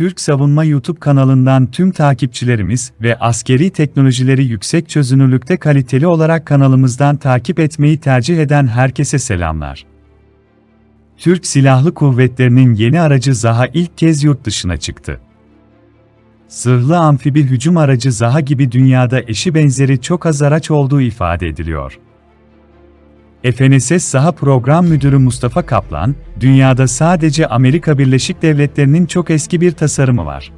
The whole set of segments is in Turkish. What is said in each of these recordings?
Türk Savunma YouTube kanalından tüm takipçilerimiz ve askeri teknolojileri yüksek çözünürlükte kaliteli olarak kanalımızdan takip etmeyi tercih eden herkese selamlar. Türk Silahlı Kuvvetleri'nin yeni aracı Zaha ilk kez yurt dışına çıktı. Zırhlı amfibi hücum aracı Zaha gibi dünyada eşi benzeri çok az araç olduğu ifade ediliyor. FNSS Saha Program Müdürü Mustafa Kaplan, dünyada sadece Amerika Birleşik Devletleri'nin çok eski bir tasarımı var.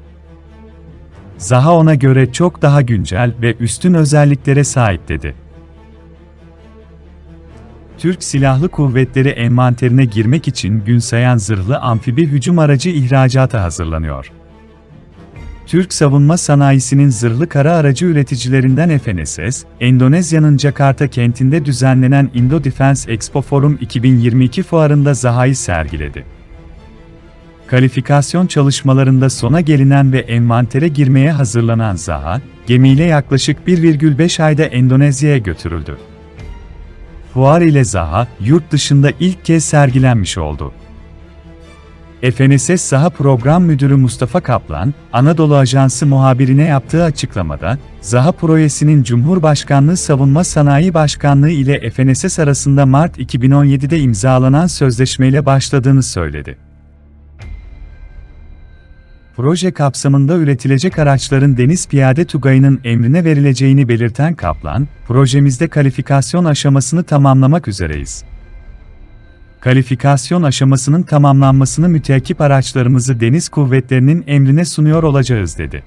Zaha ona göre çok daha güncel ve üstün özelliklere sahip dedi. Türk Silahlı Kuvvetleri envanterine girmek için gün sayan zırhlı amfibi hücum aracı ihracata hazırlanıyor. Türk savunma sanayisinin zırhlı kara aracı üreticilerinden FNSS, Endonezya'nın Jakarta kentinde düzenlenen Indo Defense Expo Forum 2022 fuarında Zaha'yı sergiledi. Kalifikasyon çalışmalarında sona gelinen ve envantere girmeye hazırlanan Zaha, gemiyle yaklaşık 1,5 ayda Endonezya'ya götürüldü. Fuar ile Zaha, yurt dışında ilk kez sergilenmiş oldu. FNSS Saha Program Müdürü Mustafa Kaplan, Anadolu Ajansı muhabirine yaptığı açıklamada, Zaha projesinin Cumhurbaşkanlığı Savunma Sanayi Başkanlığı ile FNSS arasında Mart 2017'de imzalanan sözleşmeyle başladığını söyledi. Proje kapsamında üretilecek araçların Deniz Piyade Tugayı'nın emrine verileceğini belirten Kaplan, projemizde kalifikasyon aşamasını tamamlamak üzereyiz kalifikasyon aşamasının tamamlanmasını müteakip araçlarımızı deniz kuvvetlerinin emrine sunuyor olacağız dedi.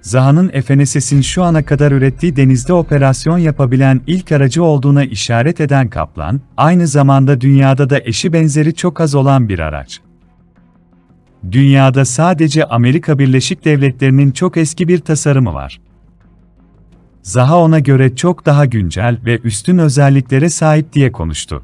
Zaha'nın FNSS'in şu ana kadar ürettiği denizde operasyon yapabilen ilk aracı olduğuna işaret eden Kaplan, aynı zamanda dünyada da eşi benzeri çok az olan bir araç. Dünyada sadece Amerika Birleşik Devletleri'nin çok eski bir tasarımı var. Zaha ona göre çok daha güncel ve üstün özelliklere sahip diye konuştu.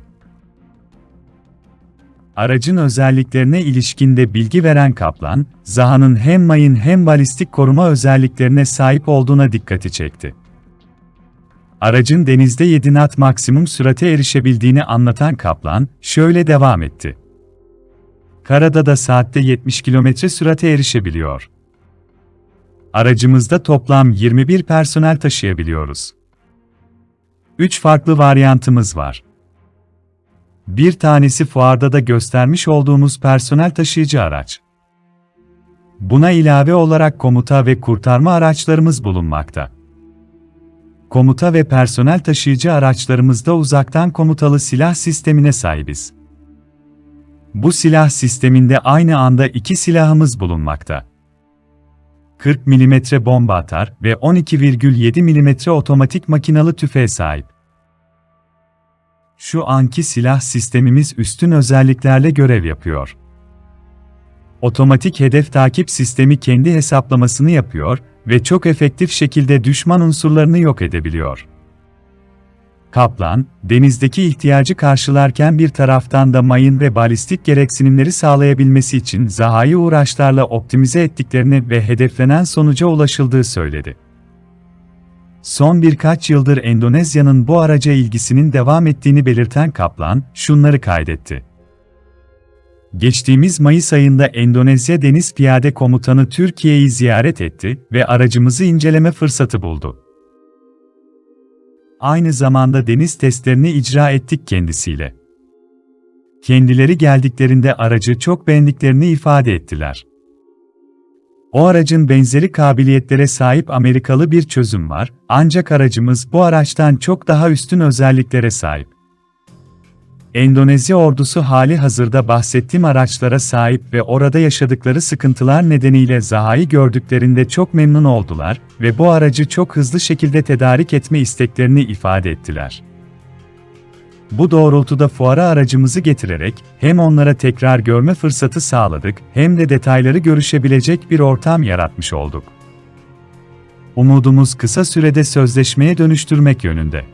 Aracın özelliklerine ilişkinde bilgi veren Kaplan, Zaha'nın hem mayın hem balistik koruma özelliklerine sahip olduğuna dikkati çekti. Aracın denizde 7 knot maksimum sürate erişebildiğini anlatan Kaplan, şöyle devam etti. Karada da saatte 70 km sürate erişebiliyor. Aracımızda toplam 21 personel taşıyabiliyoruz. 3 farklı varyantımız var. Bir tanesi fuarda da göstermiş olduğumuz personel taşıyıcı araç. Buna ilave olarak komuta ve kurtarma araçlarımız bulunmakta. Komuta ve personel taşıyıcı araçlarımızda uzaktan komutalı silah sistemine sahibiz. Bu silah sisteminde aynı anda iki silahımız bulunmakta. 40 mm bomba atar ve 12,7 mm otomatik makinalı tüfeğe sahip. Şu anki silah sistemimiz üstün özelliklerle görev yapıyor. Otomatik hedef takip sistemi kendi hesaplamasını yapıyor ve çok efektif şekilde düşman unsurlarını yok edebiliyor. Kaplan, denizdeki ihtiyacı karşılarken bir taraftan da mayın ve balistik gereksinimleri sağlayabilmesi için Zaha'yı uğraşlarla optimize ettiklerini ve hedeflenen sonuca ulaşıldığı söyledi. Son birkaç yıldır Endonezya'nın bu araca ilgisinin devam ettiğini belirten Kaplan, şunları kaydetti. Geçtiğimiz Mayıs ayında Endonezya Deniz Piyade Komutanı Türkiye'yi ziyaret etti ve aracımızı inceleme fırsatı buldu. Aynı zamanda deniz testlerini icra ettik kendisiyle. Kendileri geldiklerinde aracı çok beğendiklerini ifade ettiler. O aracın benzeri kabiliyetlere sahip Amerikalı bir çözüm var, ancak aracımız bu araçtan çok daha üstün özelliklere sahip. Endonezya ordusu hali hazırda bahsettiğim araçlara sahip ve orada yaşadıkları sıkıntılar nedeniyle Zaha'yı gördüklerinde çok memnun oldular ve bu aracı çok hızlı şekilde tedarik etme isteklerini ifade ettiler. Bu doğrultuda fuara aracımızı getirerek hem onlara tekrar görme fırsatı sağladık hem de detayları görüşebilecek bir ortam yaratmış olduk. Umudumuz kısa sürede sözleşmeye dönüştürmek yönünde.